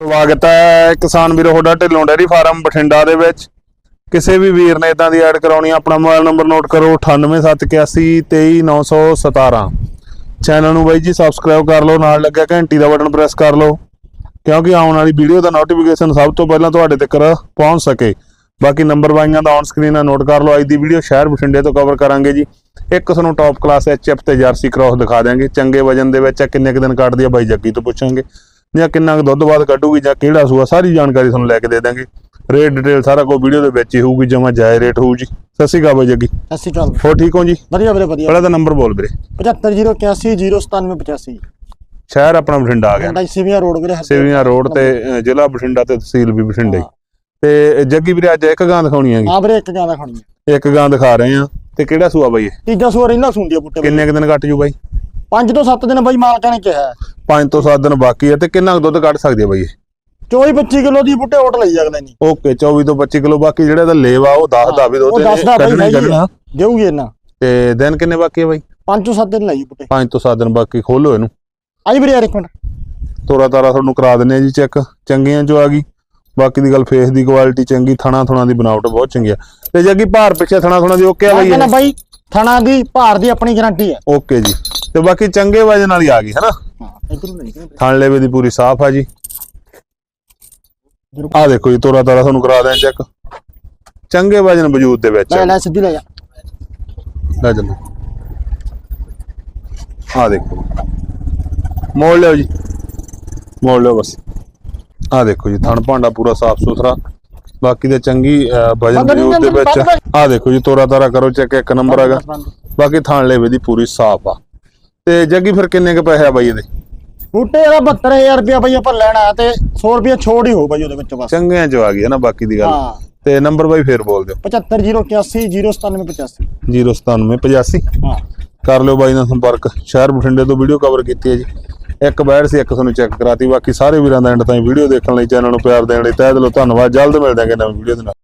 ਸਵਾਗਤ ਹੈ ਕਿਸਾਨ ਵੀਰੋ ਤੁਹਾਡਾ ਢਿੱਲੋਂ ਡੈਰੀ ਫਾਰਮ ਬਠਿੰਡਾ ਦੇ ਵਿੱਚ। ਕਿਸੇ ਵੀ ਵੀਰ ਨੇ ਇਦਾਂ ਦੀ ਐਡ ਕਰਾਉਣੀ ਆਪਣਾ ਮੋਬਾਈਲ ਨੰਬਰ ਨੋਟ ਕਰੋ 9871823917 ਚੈਨਲ ਨੂੰ ਬਾਈ ਜੀ ਸਬਸਕ੍ਰਾਈਬ ਕਰ ਲਓ ਨਾਲ ਲੱਗਿਆ ਘੰਟੀ ਦਾ ਬਟਨ ਪ੍ਰੈਸ ਕਰ ਲਓ ਕਿਉਂਕਿ ਆਉਣ ਵਾਲੀ ਵੀਡੀਓ ਦਾ ਨੋਟੀਫਿਕੇਸ਼ਨ ਸਭ ਤੋਂ ਪਹਿਲਾਂ ਤੁਹਾਡੇ ਤੱਕ ਪਹੁੰਚ ਸਕੇ। ਬਾਕੀ ਨੰਬਰ ਬਾਈਆਂ ਦਾ ਔਨ ਸਕਰੀਨ ਆ ਨੋਟ ਕਰ ਲਓ ਅੱਜ ਦੀ ਵੀਡੀਓ ਸ਼ਹਿਰ ਬਠਿੰਡੇ ਤੋਂ ਕਵਰ ਕਰਾਂਗੇ ਜੀ। ਇੱਕ ਤੁਹਾਨੂੰ ਟੌਪ ਕਲਾਸ ਐਚਐਫ ਤੇ ਜਰਸੀ ਕ੍ਰਾਸ ਦਿਖਾ ਦਿਆਂਗੇ। ਚੰਗੇ ਵਜਨ ਦੇ ਵਿੱਚ ਆ, ਕਿੰਨੇ ਕੁ ਦਿਨ ਕੱਢਦੀ ਆ ਬਾਈ ਜੱਗੀ ਤੋਂ ਪੁੱਛਾਂਗੇ। ਜਾਂ ਕਿੰਨਾ ਕੁ ਦੁੱਧ ਬਾਅਦ ਕੱਢੂਗੀ ਜਾਂ ਕਿਹੜਾ ਸੂਆ ਸਾਰੀ ਜਾਣਕਾਰੀ ਤੁਹਾਨੂੰ ਲੈ ਕੇ ਦੇ ਦਾਂਗੇ ਰੇਟ ਡਿਟੇਲ ਸਾਰਾ ਕੁਝ ਵੀਡੀਓ ਦੇ ਵਿੱਚ ਹੀ ਹੋਊਗੀ ਜਮਾ ਜਾਇ ਰੇਟ ਹੋਊ ਜੀ। ਸਤਿ ਸ਼੍ਰੀ ਅਕਾਲ ਬਾਈ ਜੱਗੀ ਸਤਿ ਸ਼੍ਰੀ ਅਕਾਲ। ਠੀਕ ਹੋ ਜੀ? ਵਧੀਆ ਵੀਰੇ ਵਧੀਆ। ਪਹਿਲਾਂ ਤਾਂ ਨੰਬਰ ਬੋਲ ਵੀਰੇ। 7508109785 ਸ਼ਹਿਰ ਆਪਣਾ ਬਠਿੰਡਾ ਆ ਗਿਆ। ਸਿਵੀਆਂ ਰੋਡ ਵੀਰੇ। ਸੇਵੀਆਂ ਰੋਡ ਤੇ ਜ਼ਿਲ੍ਹਾ ਬਠਿੰਡਾ ਤੇ ਤਹਿਸੀਲ ਵੀ ਬਠਿੰਡੇ। ਤੇ ਜੱਗੀ ਵੀਰੇ ਅੱਜ ਇੱਕ ਗਾਂ ਦਿਖਾਉਣੀ ਹੈਗੀ। ਹਾਂ ਵੀਰੇ ਇੱਕ ਗਾਂ ਦਾ ਖਾਣੀ ਹੈ। ਇੱਕ ਗਾਂ ਦਿਖਾ ਰਹੇ ਆ ਤੇ ਕਿਹੜਾ ਸੂਆ ਬਾਈ ਇਹ? ਤੀਜਾ ਸੂਆ ਰਹਿੰਦਾ ਸੁੰਦੀ ਆ ਬੁੱਟੇ ਕਿੰਨੇ ਕੁ ਦਿਨ ਕੱਟ ਜੂ ਬਾਈ? 5 ਤੋਂ 7 ਦਿਨ ਬਾਈ ਮਾਲਕਾਂ ਨੇ ਕਿਹਾ 5 ਤੋਂ 7 ਦਿਨ ਬਾਕੀ ਹੈ ਤੇ ਕਿੰਨਾ ਕੁ ਦੁੱਧ ਕੱਢ ਸਕਦੀ ਬਾਈ ਇਹ? 24 25 ਕਿਲੋ ਦੀ ਬੁੱਟੇ ਓਟ ਲਈ ਅਗਲੇ ਨੇ। ਓਕੇ 24 ਤੋਂ 25 ਕਿਲੋ ਬਾਕੀ ਜਿਹੜਾ ਇਹਦਾ ਲੇਵਾ ਉਹ 10 ਦਾ ਵੀ ਦੁੱਧ ਉਹ ਇਹਨੇ ਦੱਸਦਾ ਬਾਈ ਕੱਢਣਾ। ਆ। ਦੇਊਗੀ ਇਹਨਾਂ। ਤੇ ਦਿਨ ਕਿੰਨੇ ਬਾਕੀ ਹੈ ਬਾਈ? 5 ਤੋਂ 7 ਦਿਨ ਲਈ ਬੁੱਟੇ। 5 ਤੋਂ 7 ਦਿਨ ਬਾਕੀ ਖੋਲੋ ਇਹਨੂੰ। ਆਈ ਵੀਰੇ ਯਾਰ ਇੱਕ ਮਿੰਟ। ਤੋਰਾ ਤਾਰਾ ਤੁਹਾਨੂੰ ਕਰਾ ਦਿੰਨੇ ਆ ਜੀ ਚੈੱਕ। ਚੰਗੀਆਂ ਚੋਂ ਆ ਗਈ। ਬਾਕੀ ਦੀ ਗੱਲ ਫੇਸ ਦੀ ਕੁਆਲਿਟੀ ਚੰਗੀ ਥਣਾ ਥਣਾ ਦੀ ਬਣਾਵਟ ਬਹੁਤ ਚੰਗੀ ਆ। ਤੇ ਜੱਗੀ ਭਾਰ ਪਿੱਛੇ ਥਣਾ ਥਣਾ ਦੀ ਓਕੇ ਆ ਮੈਂ ਬਾਈ ਕਹਿੰਦਾ ਇਹ? ਬਾਈ ਥਣਾ ਦੀ ਭਾਰ ਦੀ ਆਪਣੀ ਗਾਰੰਟੀ ਹੈ। ਓਕੇ ਜੀ। ਤੇ ਬਾਕੀ ਚੰਗੇ ਵਜਨ ਵਾਲੀ ਆ ਗਈ ਹੈ ਨਾ ਹਾਂ ਇਧਰ ਨਹੀਂ। ਥਣ ਲੇਵੇ ਦੀ ਪੂਰੀ ਸਾਫ਼ ਆ ਜੀ। ਆ ਦੇਖੋ ਜੀ ਤੋਰਾ ਤਾਰਾ ਤੁਹਾਨੂੰ ਕਰਾ ਦਿਆਂ ਚੈੱਕ ਚੰਗੇ ਵਜਨ ਵਜੂਦ ਦੇ ਵਿੱਚ ਲੈ ਲੈ ਸਿੱਧੀ ਲੈ ਜਾ। ਲੈ ਚੱਲੋ। ਆ ਦੇਖੋ। ਮੋੜ ਲਿਓ ਜੀ। ਮੋੜ ਲਿਓ ਬਸ। ਆ ਦੇਖੋ ਜੀ ਥਣ ਭਾਂਡਾ ਪੂਰਾ ਸਾਫ਼ ਸੁਥਰਾ ਬਾਕੀ ਤੇ ਚੰਗੀ ਵਜਨ ਦੇ ਬੰਦ ਵਿੱਚ ਆ ਦੇਖੋ ਜੀ ਤੋਰਾ ਤਾਰਾ ਕਰੋ ਚੈੱਕ ਇੱਕ ਨੰਬਰ ਹੈਗਾ। ਬਾਕੀ ਥਣ ਲੇਵੇ ਦੀ ਪੂਰੀ ਸਾਫ਼ ਆ। ਤੇ ਜੱਗੀ ਫਿਰ ਕਿੰਨੇ ਕ ਪੈਸੇ ਆ ਬਾਈ ਇਹਦੇ? ਬੁੱਟੇ ਦਾ 72000 ਰੁਪਇਆ ਬਾਈ ਆਪਾਂ ਲੈਣਾ ਤੇ 100 ਰੁਪਇਆ ਛੋੜ ਹੀ ਹੋ ਬਾਈ ਉਹਦੇ ਵਿੱਚ ਬਸ। ਚੰਗਿਆਂ ਚ ਆ ਗਈ ਹੈ ਨਾ ਬਾਕੀ ਦੀ ਗੱਲ। ਤੇ ਨੰਬਰ ਬਾਈ ਫੇਰ ਬੋਲ ਦਿਓ। 7508109785 09785 ਹਾਂ। ਕਰ ਲਿਓ ਬਾਈ ਨਾਲ ਸੰਪਰਕ। ਸ਼ਹਿਰ ਬਠਿੰਡੇ ਤੋਂ ਵੀਡੀਓ ਕਵਰ ਕੀਤੀ ਹੈ ਜੀ। ਇੱਕ ਬੈਡ ਸੀ, ਇੱਕ ਤੁਹਾਨੂੰ ਚੈੱਕ ਕਰਾਤੀ। ਬਾਕੀ ਸਾਰੇ ਵੀਰਾਂ ਦਾ ਐਂਡ ਤਾਈਂ ਵੀਡੀਓ ਦੇਖਣ ਲਈ ਚੈਨਲ ਨੂੰ ਪਿਆਰ ਦੇਣ ਲਈ ਤਹਿ ਦਿਲੋਂ ਧੰਨਵਾਦ। ਜਲਦ ਮਿਲਦੇ ਹਾਂ ਨਵੀਂ ਵੀਡੀਓ ਦੇ ਨਾਲ।